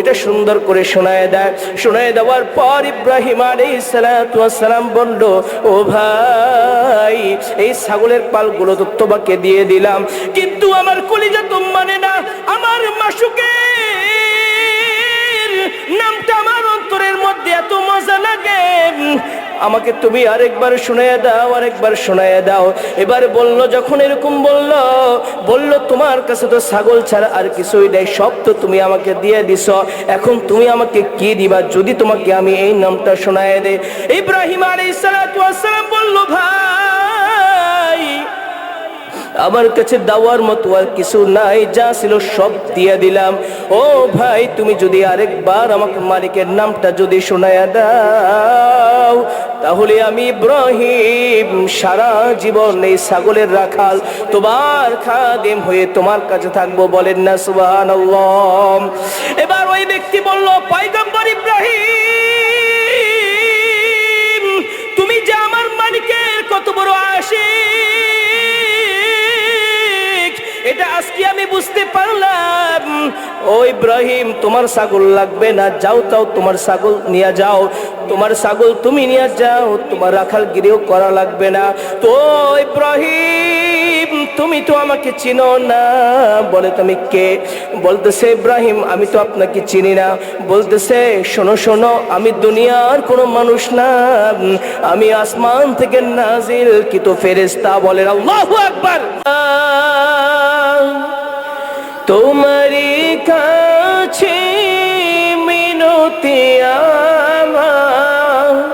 এটা সুন্দর করে শোনায় দেয়। শোনায় দেওয়ার পর ইব্রাহিম আলাইসালাম সালাম বলল, ও ভাই, এই ছাগলের পালগুলো তো তোমাকে দিয়ে দিলাম। কিন্তু আমার কলিজা তো মানে না, আমার মাসুকে নামটা আমার অন্তরের মধ্যে এত মজা লাগে। আমাকে তুমি আরেকবার শোনায় দাও, আরেকবার শোনায় দাও। এবার বলল, যখন এরকম বলল বলল, তোমার কাছে তো ছাগল ছাড়া আর কিছুই নেই, সব তো তুমি আমাকে দিয়ে দিছ। এখন তুমি আমাকে কি দিবা? যদি তোমাকে আমি এই নামটা শোনায় দে ইব্রাহিম ওয়াস সালাম বলল, ভাই আমার কাছে দেওয়ার মতো আর কিছু নাই, যা ছিল সব দিয়ে দিলাম। ও ভাই, তুমি যদি আরেকবার আমাকে মালিকের নামটা যদি শোনায়া দাও, তাহলে আমি ইব্রাহিম সারা জীবন এই ছাগলের রাখাল, তোমার খাদেম হয়ে তোমার কাছে থাকব বলেন না সুবাহ এবার ওই ব্যক্তি বলল, পয়গম্বর ইব্রাহিম, তুমি যে আমার মালিকের কত বড় আশিক এটা আজকে আমি বুঝতে পারলাম। ও ইব্রাহিম, তোমার ছাগল লাগবে না, যাও, তাও তোমার ছাগল নিয়ে যাও। তোমার ছাগল তুমি নিয়ে যাও, তোমার রাখাল গিরেও করা লাগবে না। তো ইব্রাহিম, তুমি তো আমাকে চিনো না। বলে তুমি কে? বলতেছে, ইব্রাহিম, আমি তো আপনাকে চিনি না। বলতেছে, শোনো শোনো, আমি দুনিয়ার কোনো মানুষ না। আমি আসমান থেকে নাজিল কি তো ফেরেস্তা বলে, আল্লাহু আকবার! তোমারই কাছে মিনতি আমার।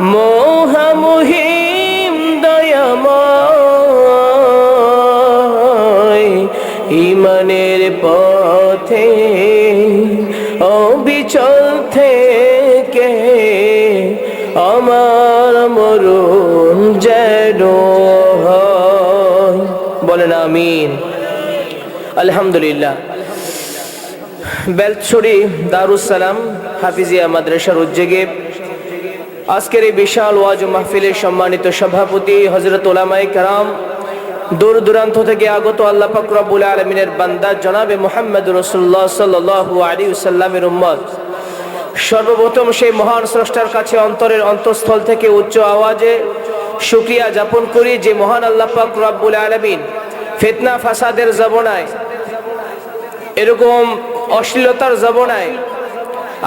মোহামহিম দয়াময়। ইমানের পথে অবিচল থেকে আমার মরুন যেন। বলেন আমিন। আলহামদুলিল্লাহ। বেলছড়ি দারুসালাম হাফিজিয়া মাদ্রাসার উদ্যোগে আজকের এই বিশাল ওয়াজ মাহফিলের সম্মানিত সভাপতি হজরত ওলামাই কারাম, দূর দূরান্ত থেকে আগত আল্লাহ ফকরাবুল আলমিনের বান্দা জনাবে মোহাম্মদ রসুল্লাহ সাল্লাহ আলী সাল্লামের উম্মদ সর্বপ্রথম সেই মহান স্রষ্টার কাছে অন্তরের অন্তঃস্থল থেকে উচ্চ আওয়াজে শুক্রিয়া যাপন করি যে মহান আল্লাহ পাক রব্বুল আলমিন ফিতনা ফাসাদের জবনায়, এরকম অশ্লীলতার জবনায়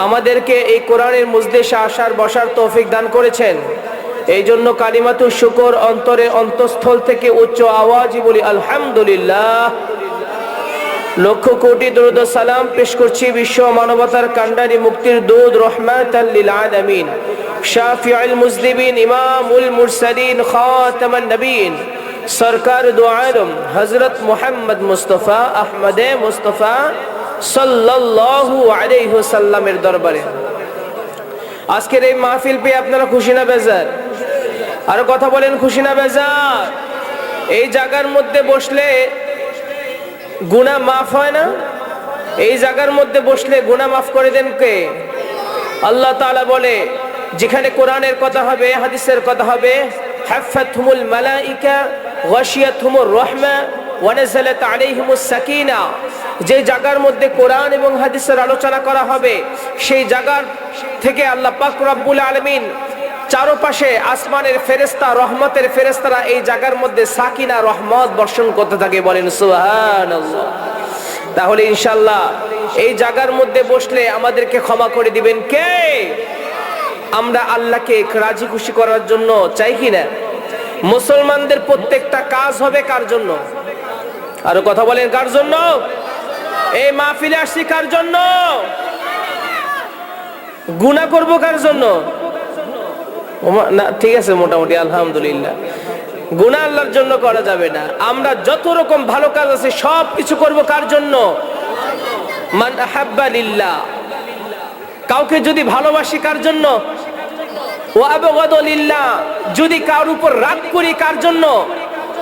আমাদেরকে এই কোরআনের মুজদেশে আসার, বসার তৌফিক দান করেছেন। এই জন্য কালিমাতু শুকর অন্তরে অন্তঃস্থল থেকে উচ্চ আওয়াজই বলি, আলহামদুলিল্লাহ। লক্ষ কোটি দরুদ সালাম পেশ করছি বিশ্ব মানবতার কান্ডারি মুক্তির দুধ রহমাত লিল আলামিন। শাফিউল মুজলিমিন, ইমামুল মুরসালিন, খাতামান নবীন। সরকার দু আলম হজরত মোহাম্মদ মুস্তফা আহমদে মুস্তফা সাল্লাল্লাহু আলাইহি সাল্লামের দরবারে। আজকের এই মাহফিল পেয়ে আপনারা খুশি না বেজার? আর কথা বলেন, খুশি না বেজার? এই জায়গার মধ্যে বসলে গুণা মাফ হয় না? এই জায়গার মধ্যে বসলে গুণা মাফ করে দেন কে? আল্লাহ তাআলা বলে, যেখানে কোরআনের কথা হবে, হাদিসের কথা হবে হাফাতহুমুল মালাইকা ওয়াশিয়াতহুমুর রাহমা ওয়ানাজালাত আলাইহিমুস সাকিনা। যে জায়গার মধ্যে কোরআন এবং হাদিসের আলোচনা করা হবে, সেই জায়গার থেকে আল্লাহ পাক রব্বুল আলামিন চারপাশে আসমানের ফেরেস্তা রহমতের ফেরেস্তারা এই জায়গার মধ্যে সাকিনা, রহমত বর্ষণ করতে থাকে, বলেন সুবহানাল্লাহ। তাহলে ইনশাল্লাহ এই জায়গার মধ্যে বসলে আমাদেরকে ক্ষমা করে দিবেন কে? আমরা আল্লাহকে রাজি খুশি করার জন্য চাই কি না? মুসলমানদের প্রত্যেকটা কাজ হবে কার জন্য? আরও কথা বলেন, কার জন্য? এই মাহফিলে আসছি কার জন্য? গুণা করব কার জন্য? না, ঠিক আছে, মোটামুটি, আলহামদুলিল্লাহ। গুণা আল্লাহর জন্য করা যাবে না। আমরা যত রকম ভালো কাজ আছে, সব কিছু করব কার জন্য? কাউকে যদি ভালোবাসি কার জন্য? ও যদি কার উপর রাগ করি কার জন্য?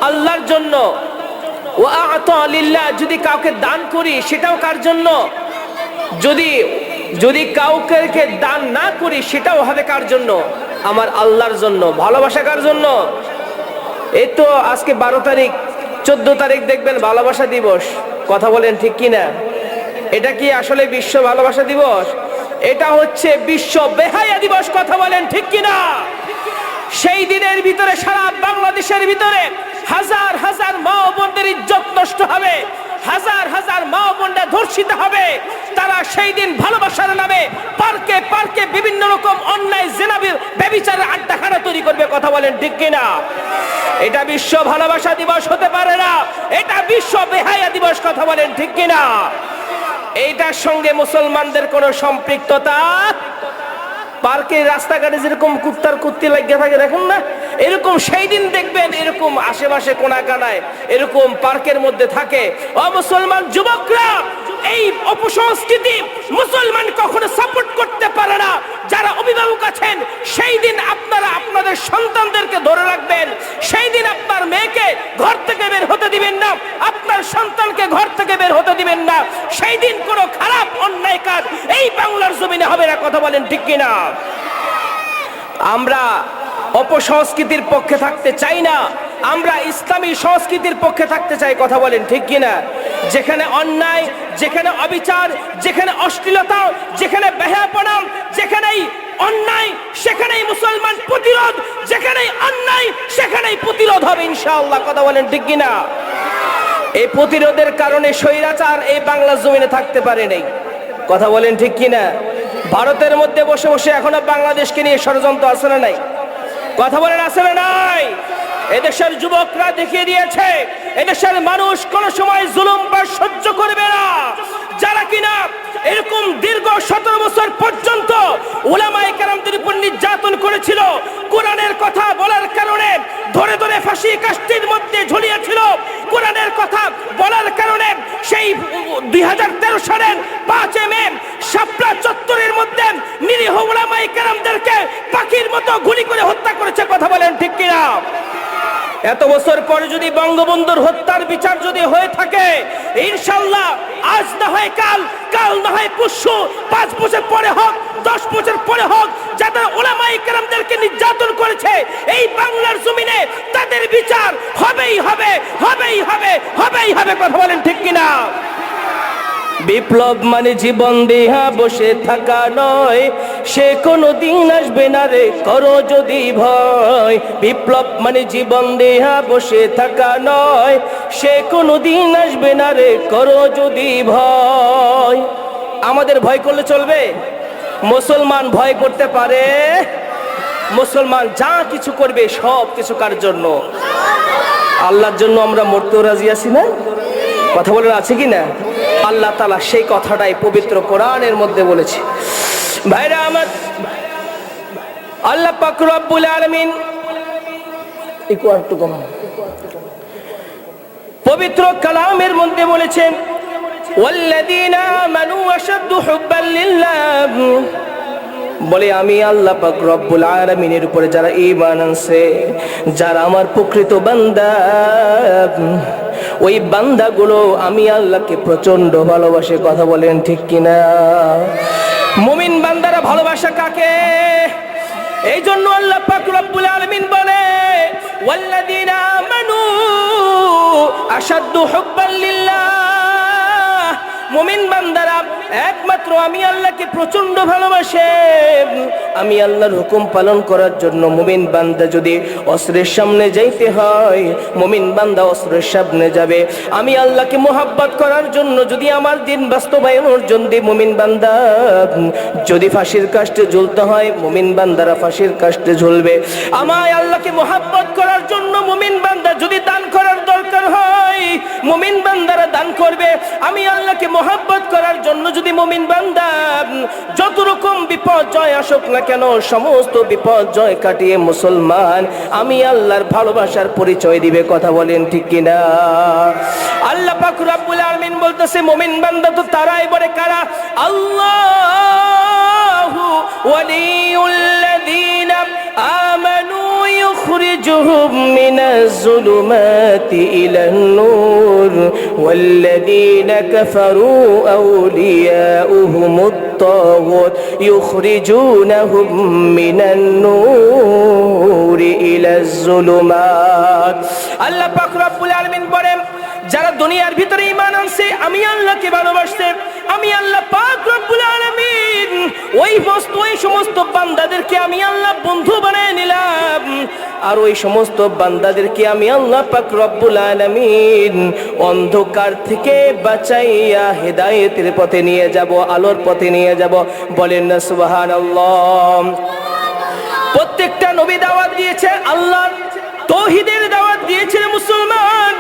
আল্লাহর জন্য। ও আত লিল্লাহ, যদি কাউকে দান করি সেটাও কার জন্য? যদি যদি কাউকে দান না করি সেটাও হবে কার জন্য? আমার আল্লাহর জন্য। ভালোবাসা কার জন্য? এই তো আজকে বারো তারিখ, চোদ্দ তারিখ দেখবেন ভালোবাসা দিবস। কথা বলেন ঠিক কি না এটা কি আসলে বিশ্ব ভালোবাসা দিবস? এটা হচ্ছে বিশ্ব বেহায়া দিবস, কথা বলেন ঠিক কিনা? সেই দিনের ভিতরে, সারা বাংলাদেশের ভিতরে হাজার হাজার মা বোনদের ইজ্জত নষ্ট হবে, হাজার হাজার মা বোনরা ধর্ষিত হবে। তারা সেই দিন ভালোবাসার নামে পার্কে পার্কে বিভিন্ন রকম অন্যায় জেনাবির ব্যবিচারের আড্ডাখানা তৈরি করবে, কথা বলেন ঠিক কিনা? এটা বিশ্ব ভালোবাসা দিবস হতে পারে না, এটা বিশ্ব বেহায়া দিবস, কথা বলেন ঠিক কিনা? এইটার সঙ্গে মুসলমানদের কোনো সম্পৃক্ততা? পার্কে রাস্তাঘাটে যেরকম কুত্তার কুত্তি লাগিয়ে থাকে, দেখুন না? এরকম সেই দিন দেখবেন, এরকম আশেপাশে কোনা কানায় এরকম পার্কের মধ্যে থাকে। অমুসলমান যুবকরা এই অপসংস্কৃতি মুসলমান কখনো সাপোর্ট করতে পারে না। যারা অভিভাবক আছেন, সেই দিন আপনারা আপনাদের সন্তানদেরকে ধরে রাখবেন। সেই দিন আপনার মেয়েকে ঘর থেকে বের হতে দিবেন না। আপনার সন্তানকে ঘর থেকে বের হতে দিবেন না। সেই দিন কোনো খারাপ, অন্যায় কাজ এই বাংলার জমিনে হবে না, কথা বলেন ঠিক কিনা? আমরা অপসংস্কৃতির পক্ষে থাকতে চাই না। আমরা ইসলামী সংস্কৃতির পক্ষে থাকতে চাই, কথা বলেন, ঠিক কিনা? যেখানে অন্যায়, যেখানে অবিচার, যেখানে অশ্লীলতা, যেখানে বেহাপনা যেখানেই অন্যায়, সেখানেই মুসলমান প্রতিরোধ, যেখানেই অন্যায়, সেখানেই প্রতিরোধ হবে, ইনশাআল্লাহ, কথা বলেন, ঠিক কিনা? এই প্রতিরোধের কারণে স্বৈরাচার এই বাংলা জমিনে থাকতে পারে নাই, কথা বলেন, ঠিক কিনা? ভারতের মধ্যে বসে বসে এখনও বাংলাদেশকে নিয়ে ষড়যন্ত্র আছে না নাই? কথা বলেন, আছে না নাই? এদেশের যুবকরা দেখিয়ে দিয়েছে, এদেশের মানুষ কোন সময় জুলুম বা সহ্য করবে না। যারা কিনা এরকম দীর্ঘ সতেরো বছর পর্যন্ত ওলামাই কেরামদের উপর নির্যাতন করেছিল, কোরআনের কথা বলার কারণে ধরে ধরে ফাঁসি কাষ্টির মধ্যে ঝুলিয়েছিল, কোরআনের কথা বলার কারণে সেই দুই হাজার তেরো সালের পাঁচে মে শাপলা চত্বরের মধ্যে নিরীহ ওলামাই কেরামদেরকে পাখির মতো গুলি করে হত্যা করেছে, কথা বলেন ঠিক কিনা? এত বছর পরে যদি বঙ্গবন্ধুর হত্যার বিচার যদি হয়ে থাকে ইনশাল্লাহ আজ না হয় কাল কাল না হয় পরশু, পাঁচ বছর পরে হোক, দশ বছর পরে হোক, যাদের ওলামাই কেরামদেরকে নির্যাতন করেছে, এই বাংলার জমিনে তাদের বিচার হবেই হবে হবেই হবে হবেই হবে, কথা বলেন ঠিক কিনা? বিপ্লব মানে জীবন দেহা বসে থাকা নয় সে কোনো দিন আসবে না রে, করো যদি ভয়। বিপ্লব মানে জীবন দেহা বসে থাকা নয়। সে কোনো দিন আসবে না রে, করো যদি ভয়। আমাদের ভয় করলে চলবে? মুসলমান ভয় করতে পারে? মুসলমান যা কিছু করবে, সব কিছু কার জন্য? আল্লাহর জন্য আমরা মরতেও রাজি আছি না? কথা বলার আছে কি না? আল্লাহ তালা সেই কথাটাই পবিত্র কোরআনের মধ্যে বলেছে। ভাইরা আমার আল্লাহ পাক রব্বুল আলামিন একটু একটু কমান পবিত্র কালামের মধ্যে বলেছেন والذين آمنوا أشد حبا لله বলে আমি আল্লাহ পাক রব্বুল আলামিনের উপরে যারা ঈমান আনছে যারা আমার প্রকৃত বান্দা ওই বান্দাগুলো আমি আল্লাহকে প্রচন্ড ভালোবাসে কথা বলেন ঠিক কিনা মুমিন বান্দারা ভালোবাসা কাকে? এই জন্য আল্লাহ পাক আলামিন বলে ওয়াল্লাযীনা আমানু আশাদ্দু হুব্বাল লিল্লাহ। মুমিন বান্দারা, একমাত্র আমি আল্লাহকে প্রচণ্ড ভালোবাসে। আমি আল্লাহর হুকুম পালন করার জন্য মুমিন বান্দা যদি অস্ত্রের সামনে যাইতে হয়, মুমিন বান্দা অস্ত্রের সামনে যাবে। আমি আল্লাহকে মোহাব্বত করার জন্য যদি আমার দিন বাস্তবায়নের জন্য মুমিন বান্দা, যদি ফাঁসির কাষ্টে ঝুলতে হয়, মুমিন বান্দারা ফাঁসির কাষ্টে ঝুলবে। আমায় আল্লাহকে মোহাব্বত করার জন্য মুমিন বান্দা যদি দান করার দরকার হয়, মুমিন বান্দারা দান করবে। আমি আল্লাহকে মোহাব্বত করার জন্য যদি মুমিন বান্দা যত রকম বিপর্যয় আসুক না কেন, সমস্ত বিপর্যয় কাটিয়ে মুসলমান, আমি আল্লাহর ভালোবাসার পরিচয় দিবে, কথা বলেন ঠিক কিনা? আল্লাহ পাক রাব্বুল আলামিন বলতেছে, মুমিন বান্দা তো তারাই বলে কারা? আল্লাহু! ওয়ালিউল্লাযীনা আমানু يخرجهم من الظلمات إلى النور والذين كفروا أولياؤهم الطاغوت يخرجونهم من النور إلى الظلمات الله পাক রব্বুল আলামিন বলেন যারা দুনিয়ার ভিতরে ঈমান আনছে আমি আল্লাহকে ভালোবাসতে সমস্ত বান্দাদেরকে আমি আল্লাহ বন্ধু বানায় নিলাম। আর ওই সমস্ত বান্দাদেরকে আমি আল্লাহ পাক রব্বুল আলামিন অন্ধকার থেকে বাঁচাইয়া হেদায়েতের পথে নিয়ে যাব, আলোর পথে নিয়ে যাব। বলেন না, সুবহানাল্লাহ। প্রত্যেকটা নবী দাওয়াত দিয়েছে, আল্লাহর তৌহিদের দাওয়াত দিয়েছে মুসলমান।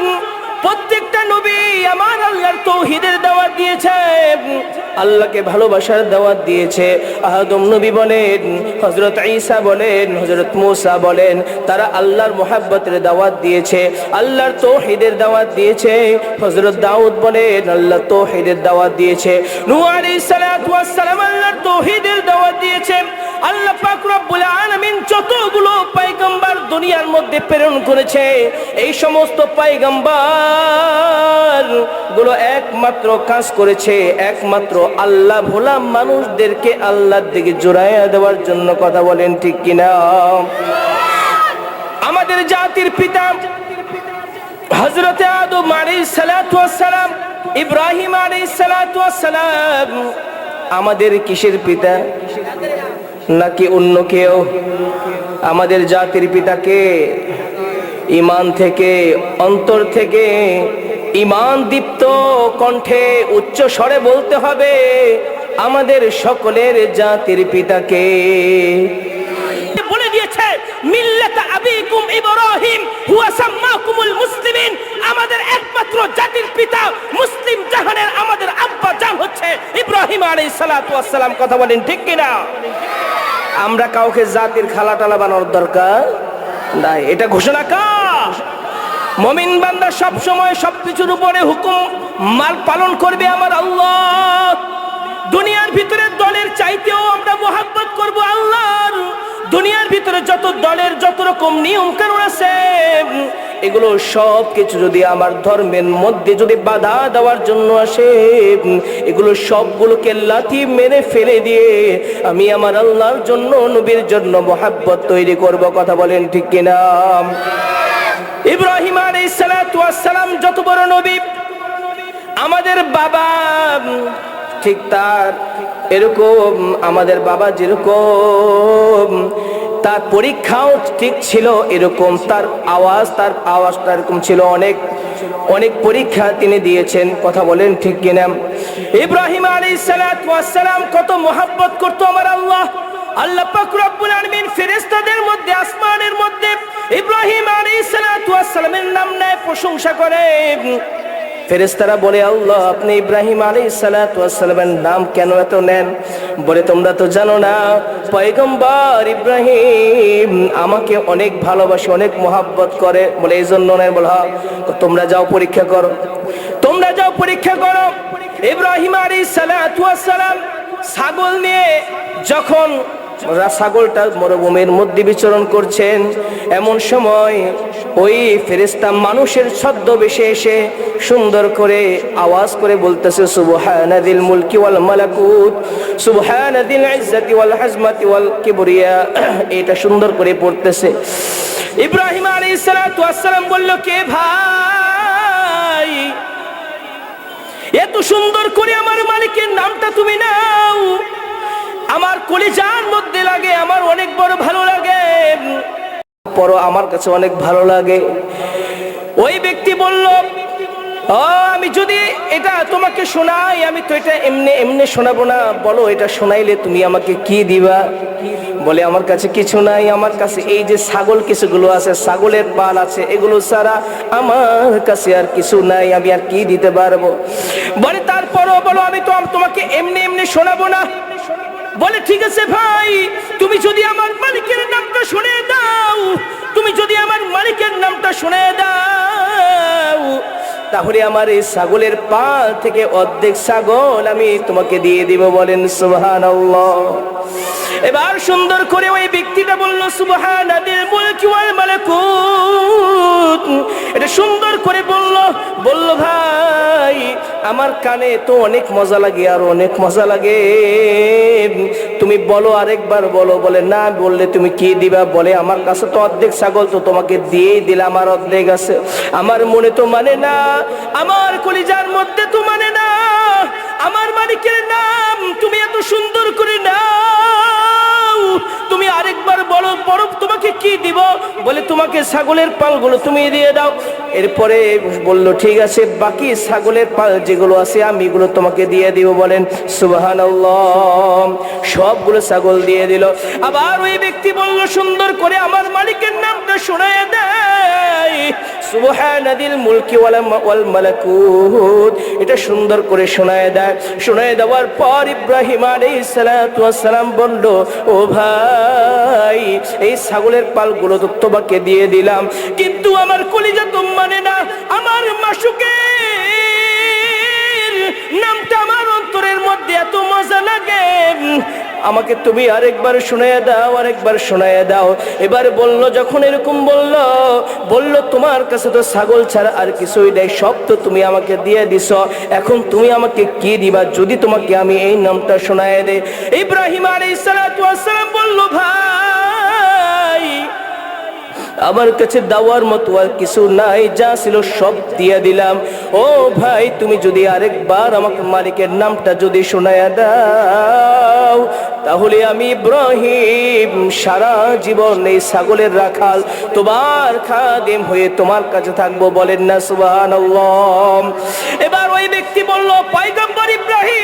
প্রত্যেকটা নবী আমার আল্লাহর তৌহিদের দাওয়াত দিয়েছে। আল্লাহকে ভালোবাসার দাওয়াত দিয়েছে। আদম নবী বলেন হজরত ঈসা বলেন হজরত মুসা বলেন, তারা আল্লাহর মোহাব্বতের দাওয়াত দিয়েছে। আল্লাহর তৌহিদের দাওয়াত দিয়েছে। হজরত দাউদ বলেন, আল্লাহ তৌহিদের দাওয়াত দিয়েছে। নূহ দাওয়াত দিয়েছে। আল্লাহ পাক আলামিন যতগুলো পয়গম্বর দুনিয়ার মধ্যে প্রেরণ করেছে, এই সমস্ত পয়গম্বর গুলো একমাত্র কাজ করেছে, একমাত্র আল্লাহ ভোলা মানুষদেরকে আল্লাহর দিকে জোড়াইয়া দেওয়ার জন্য কথা বলেন ঠিক কিনা? আমাদের জাতির পিতা হজরতে আদম সালাতু সালাম ইব্রাহিম সালাতু সালাম আমাদের কিসের পিতা? নাকি অন্য কেউ? আমাদের জাতির পিতাকে ইমান থেকে, অন্তর থেকে ইমান দীপ্ত কণ্ঠে উচ্চ স্বরে বলতে হবে, আমাদের সকলের জাতির পিতাকে। বলে দিয়েছে, মিল্লাত আবিকুম ইব্রাহিম, হুয়া সাম্মাকুমুল মুসলিমিন। আমাদের একমাত্র জাতির পিতা মুসলিম জাহানের আমাদের আব্বা জান হচ্ছে ইব্রাহিম আলাইহিস সালাতু ওয়াস কথা বলেন ঠিক কিনা? আমরা কাউকে জাতির খালা টালা বানানোর দরকার নাই। এটা ঘোষণা কার? মমিন বান্দা সব সময় সবকিছুর উপরে হুকুম মাল পালন করবে আমার আল্লাহ। দুনিয়ার ভিতরে দলের চাইতেও আমরা মোহাব্বত করব আল্লাহর। দুনিয়ার ভিতরে যত দলের যত রকম নিয়ম কানুন আছে, এগুলো সব কিছু যদি আমার ধর্মের মধ্যে যদি বাধা দেওয়ার জন্য আসে, এগুলো সবগুলোকে লাথি মেরে ফেলে দিয়ে আমি আমার আল্লাহর জন্য, নবীর জন্য মোহাব্বত তৈরি করব। কথা বলেন ঠিক কিনা? ইব্রাহিম আলাইহিস সালাতু যত বড় নবী, আমাদের বাবা ঠিক তার এরকম, আমাদের বাবা যেরকম, তার পরীক্ষাও ঠিক ছিল এরকম, তার আওয়াজ, তার আওয়াজটা এরকম ছিল অনেক অনেক পরীক্ষা তিনি দিয়েছেন, কথা বলেন ঠিক কিনা। ইব্রাহিম সালাতু সালাম কত মোহাব্বত করতো আমার আল্লাহ। আল্লাহ ফেরেশতাদের মধ্যে আসমানের সালামের নাম নেয়, প্রশংসা করে। ফেরেশতারা বলে, আল্লাহ, আপনি ইব্রাহিম আলাইহিস সালাতু ওয়াস নাম কেন এত নেন? বলে, তোমরা তো জানো না, পয়গম্বর ইব্রাহিম আমাকে অনেক ভালোবাসে, অনেক মোহাব্বত করে। বলে এই জন্য নেন বলা তোমরা যাও, পরীক্ষা করো। তোমরা যাও, পরীক্ষা করো। ইব্রাহিম আলাইহিস সালাতু সালাম ছাগল নিয়ে যখন ছাগলটা মরুভূমির মধ্যে বিচরণ করছেন। এমন সময় ওই ফেরেস্তা মানুষের ছদ্মবেশে এসে সুন্দর করে আওয়াজ করে বলতেছে, সুবহানাদিল মুলকি ওয়াল মালাকুত, সুবহানাদিল ইজ্জাতি ওয়াল হাজমাতি ওয়াল কিবরিয়া। এটা সুন্দর করে পড়তেছে। ইব্রাহিম আলাইহিস সালাতু ওয়াস সালাম বলল, কে ভাই? এত সুন্দর করে আমার মালিকের নামটা তুমি নাও। আমার কলিজার মধ্যে লাগে, আমার অনেক বড় ভালো লাগে। পর আমার কাছে অনেক ভালো লাগে। ওই ব্যক্তি বলল আমি যদি এটা তোমাকে শোনাই, আমি তো এটা এমনি এমনি শোনাবো না। বলো, এটা শোনাইলে তুমি আমাকে কি দিবা? বলে, আমার কাছে কিছু নাই, আমার কাছে এই যে ছাগল কিছুগুলো আছে, ছাগলের পাল আছে, এগুলো ছাড়া আমার কাছে আর কিছু নাই, আমি আর কি দিতে পারব? বলে, তারপরও বলো, আমি তো তোমাকে এমনি এমনি শোনাবো না। বলে, ঠিক আছে ভাই, তুমি যদি আমার মালিকের নামটা শুনে দাও, তুমি যদি আমার মালিকের নামটা শুনে দাও তাহলে আমার এই ছাগলের পা থেকে অর্ধেক ছাগল আমি তোমাকে দিয়ে দিব, বলেন সুবহান এবার সুন্দর করে ওই ব্যক্তিটা বলল সুবহান এটা সুন্দর করে বলল বলল, ভাই, আমার কানে তো অনেক মজা লাগে, আর অনেক মজা লাগে। তুমি বলো, আরেকবার বলো। বলে, না, বললে তুমি কি দিবা? বলে, আমার কাছে তো অর্ধেক ছাগল তো তোমাকে দিয়েই দিলে আমার অর্ধেক আছে। আমার মনে তো মানে না আমার কলিজার মধ্যে তো মানে না। আমার মালিকের নাম তুমি এত সুন্দর করে নাও। তুমি আরেকবার বলো বড় তোমাকে কি দিব? বলে তোমাকে ছাগলের পালগুলো তুমি দিয়ে দাও। এরপরে বলল, ঠিক আছে, বাকি ছাগলের পাল যেগুলো আছে আমি এগুলো তোমাকে দিয়ে দিব। বলেন সুবাহান সবগুলো ছাগল দিয়ে দিল। আবার ওই ব্যক্তি বলল, সুন্দর করে আমার মালিকের নামটা শোনায় দেয়। সুবহানাদিল মুলকি ওয়াল মালাকুত। এটা সুন্দর করে শোনায় দেয়। শোনায় দেওয়ার পর ইব্রাহিম আলাইহিস সালাতু ওয়াস সালাম বলল, ও ভাই, এই ছাগলের পালগুলো তো তোমাকে দিয়ে দিলাম। কিন্তু আমার কলিজা তো মানে না, আমার মাসুকের আমাকে তুমি আরেকবার শোনায় দাও, আরেকবার শোনায় দাও। এবার বলল, যখন এরকম বলল বলল, তোমার কাছে তো ছাগল ছাড়া আর কিছুই নেই, সব তো তুমি আমাকে দিয়ে দিছ। এখন তুমি আমাকে কি দিবা? যদি তোমাকে আমি এই নামটা শোনায় দে ইব্রাহিম ওয়াস সালাম বলল, ভাই আমার কাছে দেওয়ার মতো আর কিছু নাই, যা ছিল সব দিয়ে দিলাম। ও ভাই, তুমি যদি আরেকবার আমাকে মালিকের নামটা যদি শোনায়া দাও, তাহলে আমি ইব্রাহিম সারা জীবন এই ছাগলের রাখাল, তোমার খাদেম হয়ে তোমার কাছে থাকব বলেন না সুবাহ এবার ওই ব্যক্তি বলল, পয়গম্বর ইব্রাহিম,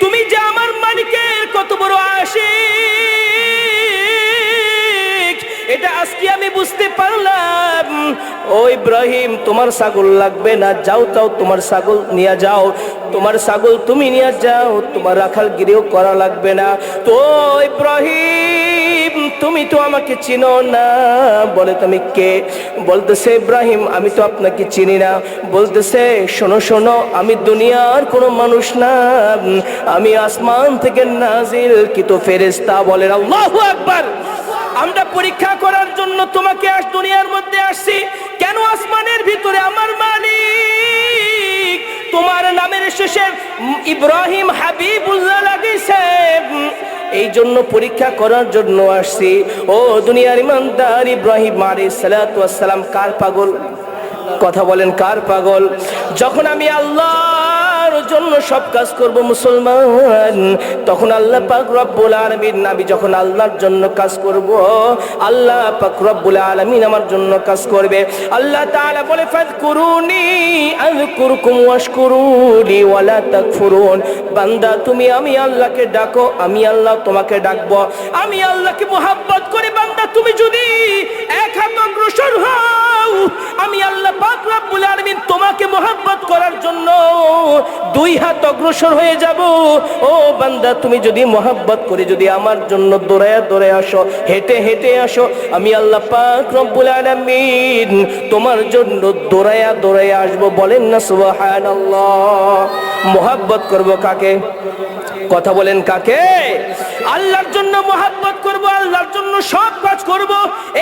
তুমি যে আমার মালিকের কত বড় আশিক এটা আজকে আমি বুঝতে পারলাম। ও ইব্রাহিম, তোমার ছাগল লাগবে না, যাও, তাও তোমার ছাগল নিয়ে যাও। তোমার ছাগল তুমি নিয়ে যাও, তোমার রাখাল গিরেও করা লাগবে না। তো ইব্রাহিম, তুমি তো আমাকে চিনো না। বলে তুমি কে? বলতেছে, ইব্রাহিম, আমি তো আপনাকে চিনি না। বলতেছে, শোনো শোনো, আমি দুনিয়ার কোনো মানুষ না। আমি আসমান থেকে নাজিল কি তো ফেরেস্তা বলেন, আল্লাহু আকবার! ইব্রাহিম হাবিবুল্লাহ লাগিছে এই জন্য পরীক্ষা করার জন্য আসছি। ও দুনিয়ার ইমানদার ইব্রাহিম মারে সালাম, কার পাগল? কথা বলেন, কার পাগল? যখন আমি জন্য সব কাজ করব মুসলমান। তখন আল্লাহ পাক রব্বুল আলামিন নাবি যখন আল্লাহর জন্য কাজ করব, আল্লাহ পাক রব্বুল আলামিন আমার জন্য কাজ করবে। আল্লাহ তাআলা বলে ফাযকুরুনি আযকুরকুম ওয়াশকুরুনি ওয়ালা তাকফুরুন। বান্দা, তুমি, আমি আল্লাহকে ডাকো, আমি আল্লাহ তোমাকে ডাকবো। আমি আল্লাহকে মোহাব্বত করে, বান্দা, তুমি যদি এক হাত অগ্রসর হও আমি আল্লাহ পাক রব্বুল আলামিন তোমাকে মোহাব্বত করার জন্য দুই হাত অগ্রসর হয়ে যাব। ও বান্দা, তুমি যদি মোহাব্বত করে যদি আমার জন্য দৌড়ায়া দৌড়ে আসো, হেঁটে হেঁটে আসো, আমি আল্লাহ পাক রব্বুল আলামিন তোমার জন্য দৌড়ায়া দৌড়ায়া আসব। বলেন না, সুবহানাল্লাহ। মোহাব্বত করব কাকে? কথা বলেন কাকে? আল্লাহর জন্য মোহাব্বত করব, আল্লাহর জন্য সব কাজ করব।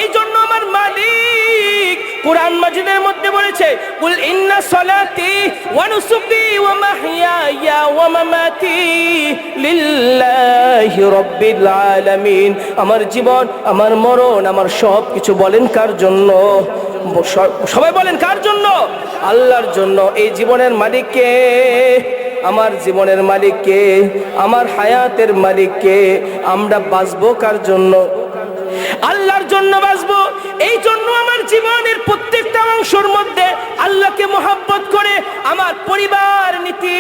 এই জন্য আমার মালিক কোরআন মাজিদের মধ্যে বলেছে, কুল ইন্না সলাতি ওয়া নুসুকি ওয়া মাহইয়ায়া ওয়া মামাতি লিল্লাহি রাব্বিল আলামিন। আমার জীবন, আমার মরণ, আমার সব কিছু বলেন কার জন্য? সবাই বলেন কার জন্য? আল্লাহর জন্য। এই জীবনের মালিককে আমার জীবনের মালিককে আমার হায়াতের মালিককে আমরা বাঁচবো কার জন্য? আল্লাহর জন্য বাঁচবো। এই জন্য আমার জীবনের প্রত্যেকটা অংশের মধ্যে আল্লাহকে মোহাব্বত করে আমার পরিবার নীতি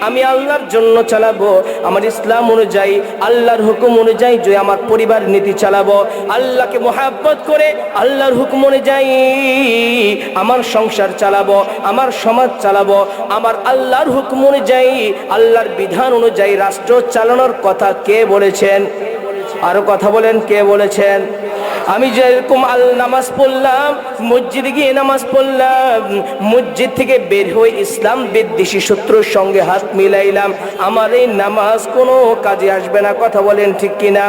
আমি আল্লাহর জন্য চালাবো। আমার ইসলাম অনুযায়ী, আল্লাহর হুকুম অনুযায়ী যে আমার পরিবার নীতি চালাবো। আল্লাহকে মোহাব্বত করে আল্লাহর হুকুম অনুযায়ী আমার সংসার চালাবো, আমার সমাজ চালাবো। আমার আল্লাহর হুকুম অনুযায়ী, আল্লাহর বিধান অনুযায়ী রাষ্ট্র চালানোর কথা কে বলেছেন? আরও কথা বলেন, কে বলেছেন? আমি যেরকম আল নামাজ পড়লাম, মসজিদে গিয়ে নামাজ পড়লাম, মসজিদ থেকে বের হয়ে ইসলাম বিদ্বেষী শত্রুর সঙ্গে হাত মিলাইলাম, আমার এই নামাজ কোনো কাজে আসবে না, কথা বলেন ঠিক কিনা?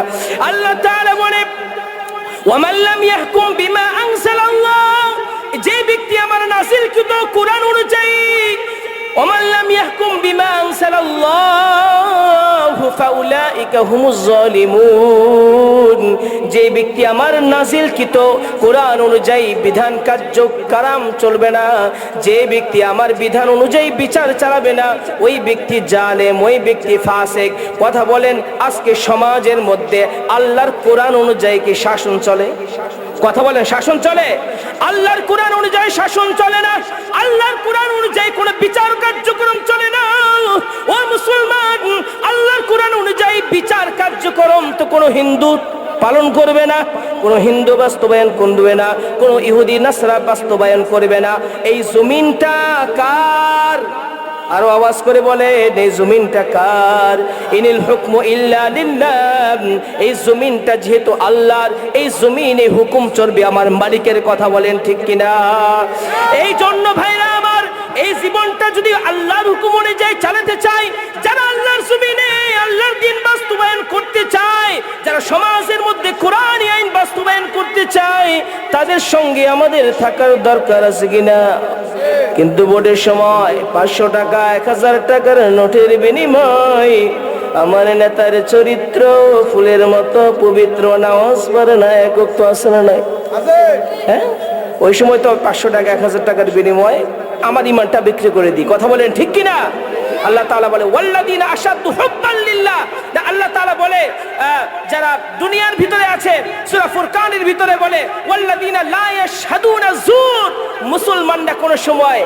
আল্লাহ তাআলা বলে, ওয়ামান লাম ইয়াহকুম বিমা আনজালাল্লাহ যে ব্যক্তি আমার নাযিলকৃত কোরআন অনুযায়ী যে ব্যক্তি আমার নাজিলকৃত কোরআন অনুযায়ী বিধান, কার্য, কারাম চলবে না, যে ব্যক্তি আমার বিধান অনুযায়ী বিচার চালাবে না, ওই ব্যক্তি জালেম, ওই ব্যক্তি ফাসেক। কথা বলেন, আজকে সমাজের মধ্যে আল্লাহর কোরআন অনুযায়ী কি শাসন চলে? কথা বলেন শাসন চলে। আল্লাহর কোরআন অনুযায়ী শাসন চলে না। আল্লাহর কোরআন অনুযায়ী কোনো বিচার কার্যক্রম চলে না। ও মুসলমান, আল্লাহর কোরআন অনুযায়ী বিচার কার্যক্রম তো কোনো হিন্দু পালন করবে না, কোনো হিন্দু বাস্তবায়ন করবে না, কোনো ইহুদি, নাসরা বাস্তবায়ন করবে না। এই জমিনটা কার? আরও আওয়াজ করে বলে এই জমিনটা কার? ইনিল হুকম ইল্লা লিল্লাহ। এই জমিনটা যেহেতু আল্লাহর এই জমিনে হুকুম চলবে আমার মালিকের কথা বলেন ঠিক কিনা? এই জন্য ভাইরা এই জীবনটা যদি আল্লাহর হুকুম অনুযায়ী চালাতে চাই যারা আল্লাহর জমিনে আল্লাহর দিন বাস্তবায়ন করতে চায় যারা সমাজের মধ্যে কোরআন আইন বাস্তবায়ন করতে চায় তাদের সঙ্গে আমাদের থাকার দরকার আছে কিনা? কিন্তু ভোটের সময় পাঁচশো টাকা এক হাজার টাকার নোটের বিনিময় আমার নেতার চরিত্র ফুলের মতো পবিত্র নামাজ পড়ে না একক তো আসে না নাই? হ্যাঁ? ওই সময় তো পাঁচশো টাকা এক হাজার টাকার বিনিময় আমার ইমানটা বিক্রি করে দিই। কথা বলেন ঠিক কিনা? আল্লাহ তাআলা বলে, ওয়াল্লাযীনা আশাদ্দু হুব্বান লিল্লাহ। না, আল্লাহ তাআলা বলে যারা দুনিয়ার ভিতরে আছে, সূরা ফুরকানের ভিতরে বলে, ওয়াল্লাযীনা লা ইয়াশহাদুনা যুর মুসলমানরা কোনো সময়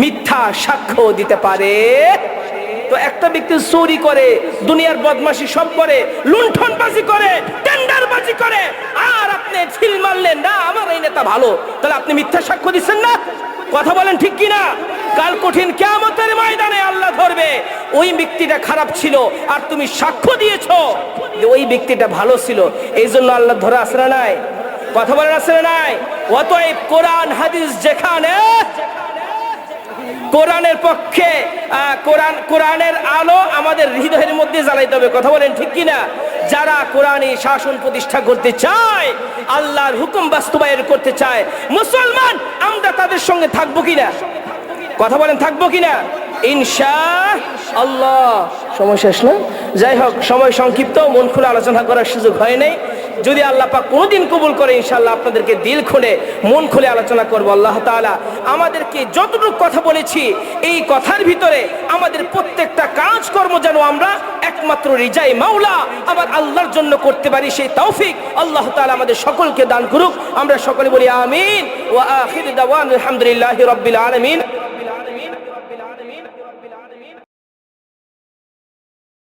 মিথ্যা সাক্ষ্য দিতে পারে। তো একটা ব্যক্তি চুরি করে, দুনিয়ার বদমাশি সব করে, লুণ্ঠনবাজি করে, টেন্ডারবাজি করে, আর আপনি ঢিল মারলেন না, আমার এই নেতা ভালো। তাহলে আপনি মিথ্যা সাক্ষ্য দিচ্ছেন না? কথা বলেন ঠিক কিনা? কাল কঠিন কেমতের ময়দানে আল্লাহ ধরবে। ওই ব্যক্তিটা খারাপ ছিল, আর তুমি সাক্ষ্য দিয়েছ ওই ব্যক্তিটা ভালো ছিল। এই জন্য আল্লাহ ধরে আসরা নাই? কথা বলেন আসরা নাই? অতএব কোরআন, হাদিস যেখানে কোরআনের পক্ষে কোরআন, কোরআনের আলো আমাদের হৃদয়ের মধ্যে জ্বালাইতে হবে। কথা বলেন ঠিক কিনা? যারা কোরআনে শাসন প্রতিষ্ঠা করতে চায়, আল্লাহর হুকুম বাস্তবায়ন করতে চায়, মুসলমান, আমরা তাদের সঙ্গে থাকব কিনা? কথা বলেন, থাকব কিনা? ইনশা আল্লাহ সময় শেষ না? যাই হোক, সময় সংক্ষিপ্ত, মন খুলে আলোচনা করার সুযোগ হয় নাই। যদি আল্লাহ পাক কোনোদিন কবুল করে, ইনশাআল্লাহ আপনাদেরকে দিল খুলে, মন খুলে আলোচনা করব, আল্লাহ তাআলা আমাদেরকে যতটুকু কথা বলেছি, এই কথার ভিতরে আমাদের প্রত্যেকটা কাজকর্ম যেন আমরা একমাত্র রিজাই মাওলা আবার আল্লাহর জন্য করতে পারি, সেই তৌফিক আল্লাহ তাআলা আমাদের সকলকে দান করুক। আমরা সকলে বলি আমিন। ওয়া আখির দাওয়ান আলহামদুলিল্লাহি রাব্বিল আলামিন।